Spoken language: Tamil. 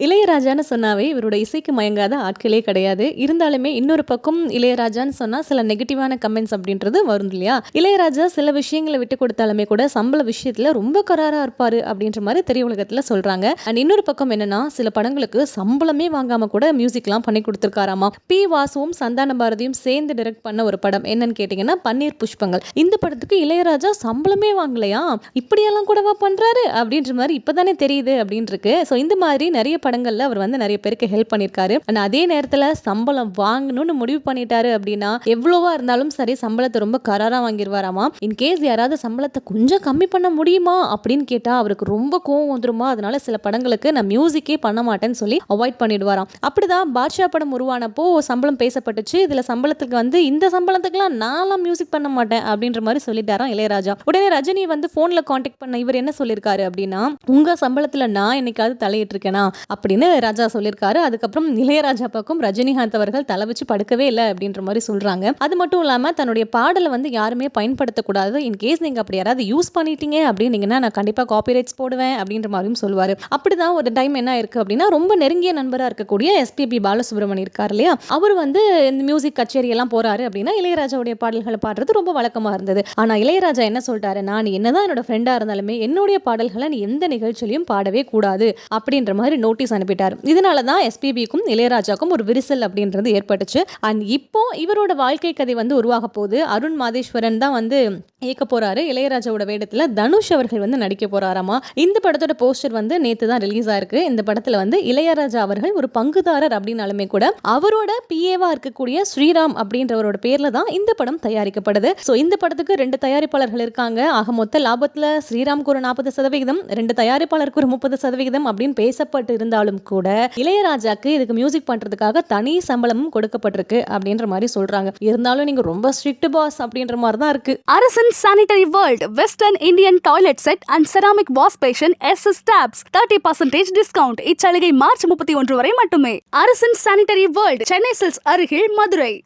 இளையராஜான்னு சொன்னாவே இவரோட இசைக்கு மயங்காத ஆட்களே கிடையாது. இருந்தாலுமே இன்னொரு பக்கம் இளையராஜான்னு சொன்னா சில நெகட்டிவான கமெண்ட்ஸ் அப்படின்றது வரும் இல்லையா? இளையராஜா சில விஷயங்களை விட்டு கொடுத்தாலுமே கூட சம்பள விஷயத்துல ரொம்ப கராரா இருப்பாரு அப்படின்ற மாதிரி திரை உலகத்துல சொல்றாங்க. அண்ட் இன்னொரு பக்கம் என்னன்னா சில படங்களுக்கு சம்பளமே வாங்காம கூட மியூசிக்லாம் பண்ணி கொடுத்துருக்காராமா? பி. வாசுவும் சந்தான பாரதியும் சேர்ந்து டைரக்ட் பண்ண ஒரு படம். என்னன்னு கேட்டிங்கன்னா பன்னீர் புஷ்பங்கள். இந்த படத்துக்கு இளையராஜா சம்பளமே வாங்கலையா? இப்படியெல்லாம் கூடவா பண்றாரு? அப்படின்ற மாதிரி இப்பதானே தெரியுது அப்படின்னு இருக்கு ஸோ இந்த மாதிரி நிறைய படங்கள்ல அவர் வந்து நிறைய பேருக்கு ஹெல்ப் பண்ணியிருக்காரு. அண்ட் அதே நேரத்தில் சம்பளம் வாங்கணும்னு முடிவு பண்ணிட்டாரு அப்படின்னா எவ்வளோவா இருந்தாலும் சரி சம்பளத்தை ரொம்ப கராராக வாங்கிடுவாராமா இன்கேஸ் யாராவது சம்பளத்தை கொஞ்சம் கம்மி பண்ண முடியுமா? அப்படின்னு கேட்டால் அவருக்கு ரொம்ப கோவம் வந்துருமா? அதனால சில படங்களுக்கு நான் மியூசிக்கே பண்ண மாட்டேன்னு சொல்லி அவாய்ட் பண்ணிடுவாராம். அப்படிதான் பாட்ஷா படம் உருவானப்போ சம்பளம் பேசப்பட்டுச்சு. இதுல சம்பளத்துக்கு வந்து இந்த சம்பளத்துக்குலாம் நான்லாம் மியூசிக் பண்ண மாட்டேன் அப்படின்ற மாதிரி சொல்லிட்டாராம் இளையராஜா. உடனே ரஜினி வந்து போன்ல காண்டாக்ட் பண்ண இவர் என்ன சொல்லியிருக்காரு அப்படின்னா உங்க சம்பளத்துல நான் என்னைக்காவது தலையிட்டு இருக்கேனா அப்படின்னு ராஜா சொல்லியிருக்காரு. அதுக்கப்புறம் இளையராஜா பக்கம் ரஜினிகாந்த் அவர்கள் தலை வச்சு படுக்கவே இல்லை அப்படின்ற மாதிரி சொல்றாங்க. அது மட்டும் இல்லாம தன்னுடைய பாடலை வந்து யாருமே பயன்படுத்தக்கூடாது. இன்கேஸ் நீங்க அப்படி யாராவது யூஸ் பண்ணிட்டீங்க அப்படின்னீங்கன்னா நான் கண்டிப்பா காப்பிரைட்ஸ் போடுவேன் அப்படின்ற மாதிரியும் சொல்லுவாரு. அப்படிதான் ஒரு டைம் என்ன இருக்கு அப்படின்னா ரொம்ப நெருங்கிய நண்பரா இருக்கக்கூடிய எஸ்பிபி பாலசுப்ரமணி இருக்கார் இல்லையா? அவர் வந்து இந்த மியூசிக் கச்சேரி எல்லாம் போறாரு அப்படின்னா இளையராஜாவுடைய பாடல்களை பாடுறது ரொம்ப வழக்கமா இருந்தது. ஆனா இளையராஜா என்ன சொல்லிட்டாரு நான் என்னதான் என்னோட ஃப்ரெண்டா இருந்தாலுமே என்னுடைய பாடல்களை நீ எந்த நிகழ்ச்சியிலையும் பாடவே கூடாது அப்படின்ற மாதிரி நோட்டீஸ் அனுப்பிட்டார். இதனால தான் எஸ்பிபிக்கும் இளையராஜாக்கும் ஒரு விரிசல் அப்படின்றது ஏற்பட்டுச்சு. அண்ட் இப்போ இவரோட வாழ்க்கை கதை வந்து உருவாக போகுது. அருண் மாதேஸ்வரன் தான் வந்து இயக்க போறாரு. இளையராஜாவோட வேடத்தில் தனுஷ் அவர்கள் வந்து நடிக்க போறாராமா? இந்த படத்தோட போஸ்டர் வந்து நேற்று தான் ரிலீஸ் ஆயிருக்கு. இந்த படத்துல வந்து இளையராஜா அவர்கள் ஒரு பங்குதாரர் அப்படின்னாலுமே கூட அவரோட பிஏவா இருக்கக்கூடிய ஸ்ரீராம் அப்படின்றவரோட பேர்ல தான் இந்த படம் தயாரிக்கப்படுது. ஸோ இந்த படத்துக்கு ரெண்டு தயாரிப்பாளர்கள் இருக்காங்க. ஆக மொத்த லாபத்தில் ஸ்ரீராம்க்கு ஒரு நாற்பது சதவிகிதம் ரெண்டு தயாரிப்பாளருக்கு ஒரு முப்பது சதவிகிதம் அப்படின்னு பேசப்பட்டு இருந்தாலும் கூட இளையராஜாக்கு இதுக்கு மியூசிக் பண்றதுக்காக தனி சம்பளமும் கொடுக்கப்பட்டிருக்கு அப்படின்ற மாதிரி சொல்றாங்க. இருந்தாலும் நீங்க ரொம்ப ஸ்ட்ரிக்ட் பாஸ் அப்படின்ற மாதிரி தான் இருக்கு. Arasan sanitary world western Indian toilet set and ceramic wash basin S S taps thirty percentage discount இச்சலுகை மார்ச் முப்பத்தி ஒன்று வரை மட்டுமே. அரசன் சானிடரி வேர்ல்ட் சென்னை சில்ஸ் அருகில் மதுரை.